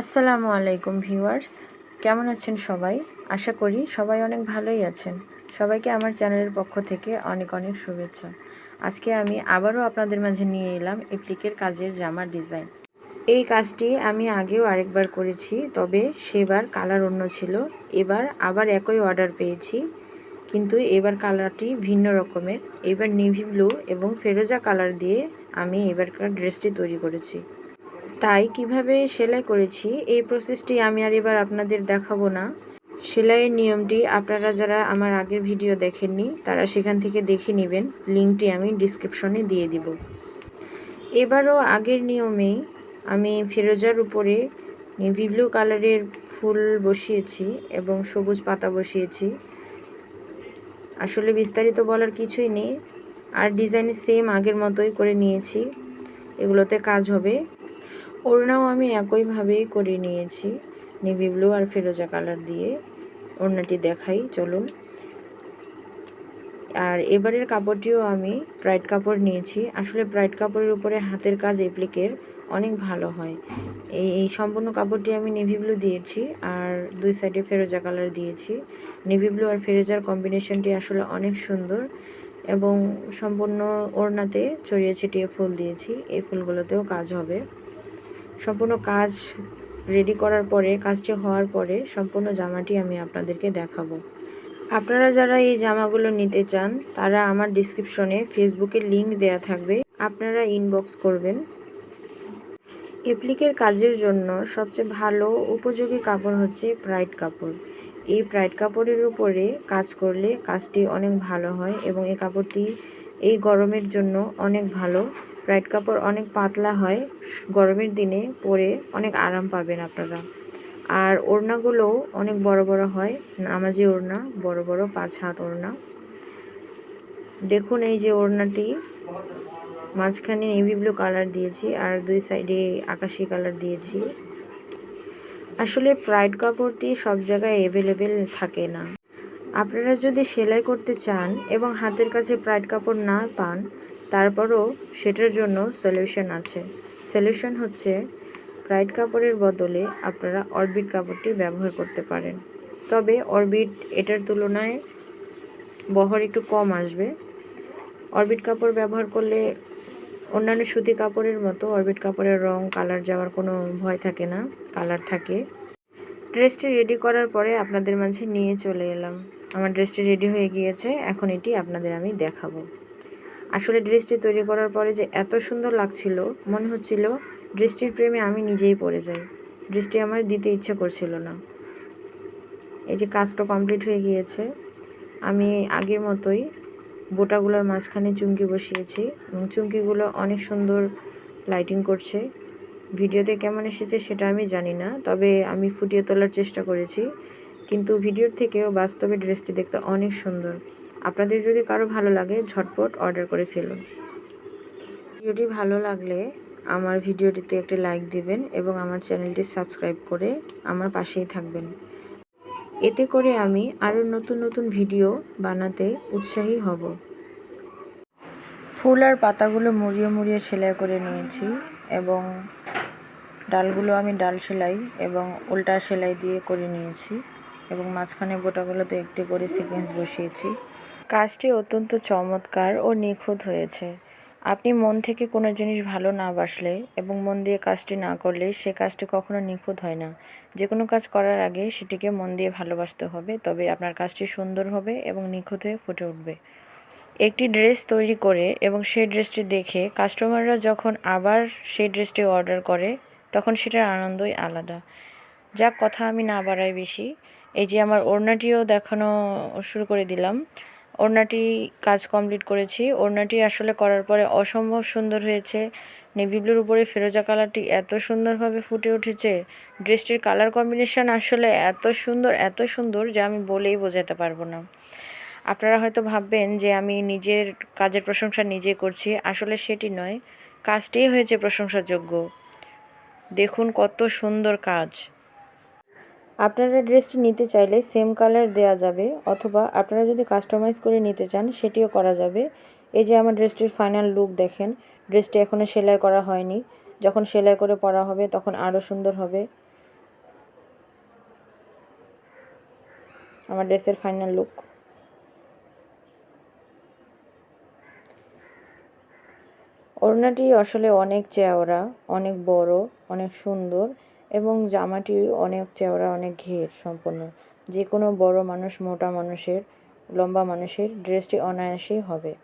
আসসালামু আলাইকুম ভিউয়ার্স। কেমন আছেন সবাই? আশা করি সবাই অনেক ভালোই আছেন। সবাইকে আমার চ্যানেলের পক্ষ থেকে অনেক অনেক শুভেচ্ছা। আজকে আমি আবারও আপনাদের মাঝে নিয়ে এলাম এপ্লিকের কাজের জামার ডিজাইন। এই কাজটি আমি আগেও আরেকবার করেছি, তবে সেবার কালার অন্য ছিল। এবার আবার একই অর্ডার পেয়েছি, কিন্তু এবার কালারটি ভিন্ন রকমের। এবার নেভি ব্লু এবং ফেরোজা কালার দিয়ে আমি এবারকার ড্রেসটি তৈরি করেছি। তাই কীভাবে সেলাই করেছি, এই প্রসেসটি আমি আর এবার আপনাদের দেখাবো না। সেলাইয়ের নিয়মটি আপনারা যারা আমার আগের ভিডিও দেখেননি, তারা সেখান থেকে দেখে নেবেন। লিঙ্কটি আমি ডিসক্রিপশনে দিয়ে দিব। এবারও আগের নিয়মেই আমি ফেরোজার উপরে নেভি ব্লু কালারের ফুল বসিয়েছি এবং সবুজ পাতা বসিয়েছি। আসলে বিস্তারিত বলার কিছুই নেই। আর ডিজাইন সেম আগের মতোই করে নিয়েছি। এগুলোতে কাজ হবে। ওড়নাও আমি একইভাবেই করে নিয়েছি। নেভি ব্লু আর ফেরোজা কালার দিয়ে ওড়নাটি দেখাই, চলুন। আর এবারের কাপড়টিও আমি ব্রাইট কাপড় নিয়েছি। আসলে ব্রাইট কাপড়ের উপরে হাতের কাজ এপ্লিকের অনেক ভালো হয়। এই এই সম্পূর্ণ কাপড়টি আমি নেভি ব্লু দিয়েছি আর দুই সাইডে ফেরোজা কালার দিয়েছি। নেভি ব্লু আর ফেরোজার কম্বিনেশনটি আসলে অনেক সুন্দর এবং সম্পূর্ণ ওড়নাতে ছড়িয়ে ছিটিয়ে ফুল দিয়েছি। এই ফুলগুলোতেও কাজ হবে। সম্পূর্ণ কাজ রেডি করার পরে কাজটি হওয়ার পরে সম্পূর্ণ জামাটি আমি আপনাদেরকে দেখাবো। আপনারা যারা এই জামাগুলো নিতে চান, তারা আমার ডিসক্রিপশনে ফেসবুকের লিংক দেয়া থাকবে। আপনারা ইনবক্স করবেন। এপ্লিকের কাজের জন্য সবচেয়ে ভালো উপযোগী কাপড় হচ্ছে প্রাইড কাপড়। এই প্রাইড কাপড়ের উপরে কাজ করলে কাজটি অনেক ভালো হয় এবং এই কাপড়টি এই গরমের জন্য অনেক ভালো। ব্রাইট কাপড় অনেক পাতলা হয়, গরমের দিনে পরে অনেক আরাম পাবেন আপনারা। আর ওড়নাগুলোও অনেক বড় বড় হয়, নামাজি ওড়না, বড় বড় পাঁচ হাত ওড়না। দেখুন এই যে ওড়নাটি, মাঝখানে নেভি ব্লু কালার দিয়েছি আর দুই সাইডে আকাশি কালার দিয়েছি। আসলে প্রাইড কাপড়টি সব জায়গায় অ্যাভেলেবেল থাকে না। আপনারা যদি সেলাই করতে চান এবং হাতের কাছে প্রাইড কাপড় না পান তারপরও সেটার জন্য সলিউশন আছে। সলিউশন হচ্ছে ব্রাইট কাপড়ের বদলে আপনারা অরবিট কাপড়টি ব্যবহার করতে পারেন। তবে অরবিট এটার তুলনায় বহর একটু কম আসবে। অরবিট কাপড় ব্যবহার করলে অন্যান্য সুতি কাপড়ের মতো অরবিট কাপড়ের রং কালার যাওয়ার কোনো ভয় থাকে না কালার থাকে। ড্রেসটি রেডি করার পরে আপনাদের মাঝে নিয়ে চলে এলাম। আমার ড্রেসটি রেডি হয়ে গিয়েছে, এখন এটি আপনাদের আমি দেখাবো। আসলে ড্রেসটি তৈরি করার পরে যে এত সুন্দর লাগছিল, মনে হচ্ছিল ড্রেসটির প্রেমে আমি নিজেই পড়ে যাই। ড্রেসটি আমার দিতে ইচ্ছে করছিল না। এই যে কাজটা কমপ্লিট হয়ে গিয়েছে, আমি আগের মতোই বোটাগুলোর মাঝখানে চুমকি বসিয়েছি এবং চুমকিগুলো অনেক সুন্দর লাইটিং করছে। ভিডিওতে কেমন এসেছে সেটা আমি জানি না, তবে আমি ফুটিয়ে তোলার চেষ্টা করেছি। কিন্তু ভিডিওর থেকেও বাস্তবে ড্রেসটি দেখতে অনেক সুন্দর। আপনাদের যদি কারও ভালো লাগে, ঝটপট অর্ডার করে ফেলুন। ভিডিওটি ভালো লাগলে আমার ভিডিওটিতে একটি লাইক দিবেন এবং আমার চ্যানেলটি সাবস্ক্রাইব করে আমার পাশেই থাকবেন। এতে করে আমি আরও নতুন নতুন ভিডিও বানাতে উৎসাহী হব। ফুল আর পাতাগুলো মুড়িয়ে মুড়িয়ে সেলাই করে নিয়েছি এবং ডালগুলো আমি ডাল সেলাই এবং উল্টা সেলাই দিয়ে করে নিয়েছি এবং মাঝখানে বোটাগুলোতে একটি করে সিকোয়েন্স বসিয়েছি। কাজটি অত্যন্ত চমৎকার ও নিখুঁত হয়েছে। আপনি মন থেকে কোনো জিনিস ভালো না বাসলে এবং মন দিয়ে কাজটি না করলে সে কাজটি কখনো নিখুঁত হয় না। যে কোনো কাজ করার আগে সেটিকে মন দিয়ে ভালোবাসতে হবে, তবে আপনার কাজটি সুন্দর হবে এবং নিখুঁত হয়ে ফুটে উঠবে। একটি ড্রেস তৈরি করে এবং সেই ড্রেসটি দেখে কাস্টমাররা যখন আবার সেই ড্রেসটি অর্ডার করে, তখন সেটার আনন্দই আলাদা। যাক, কথা আমি না বাড়াই বেশি। এই যে আমার ওড়নাটিও দেখানো শুরু করে দিলাম। ওড়নাটি কাজ কমপ্লিট করেছি। ওড়নাটি আসলে করার পরে অসম্ভব সুন্দর হয়েছে। নেভি ব্লুর উপরে ফেরোজা কালারটি এত সুন্দরভাবে ফুটে উঠেছে। ড্রেসটির কালার কম্বিনেশন আসলে এত সুন্দর এত সুন্দর যে আমি বলেই বোঝাতে পারব না। আপনারা হয়তো ভাববেন যে আমি নিজের কাজের প্রশংসা নিজে করছি। আসলে সেটি নয়। কাজটিই হয়েছে প্রশংসাযোগ্য। দেখুন কত সুন্দর কাজ। আপনারা ড্রেসটি নিতে চাইলে সেম কালার দেয়া যাবে, অথবা আপনারা যদি কাস্টমাইজ করে নিতে চান, সেটিও করা যাবে। এই যে আমার ড্রেসটির ফাইনাল লুক দেখেন ড্রেসটি এখনও সেলাই করা হয়নি। যখন সেলাই করে পরা হবে, তখন আরও সুন্দর হবে। আমার ড্রেসের ফাইনাল লুক ওড়নাটি আসলে অনেক চেওড়া, অনেক বড়, অনেক সুন্দর। এবং জামাটি অনেক চেওড়া, অনেক ঘের সম্পন্ন। যে কোনো বড় মানুষ, মোটা মানুষের, লম্বা মানুষের ড্রেসটি অনায়াসেই হবে।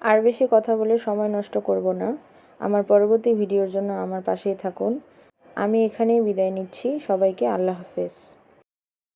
আর বেশি কথা বলে সময় নষ্ট করব না। আমার পরবর্তী ভিডিওর জন্য আমার পাশেই থাকুন। আমি এখানেই বিদায় নিচ্ছি। সবাইকে আল্লাহ হাফেজ।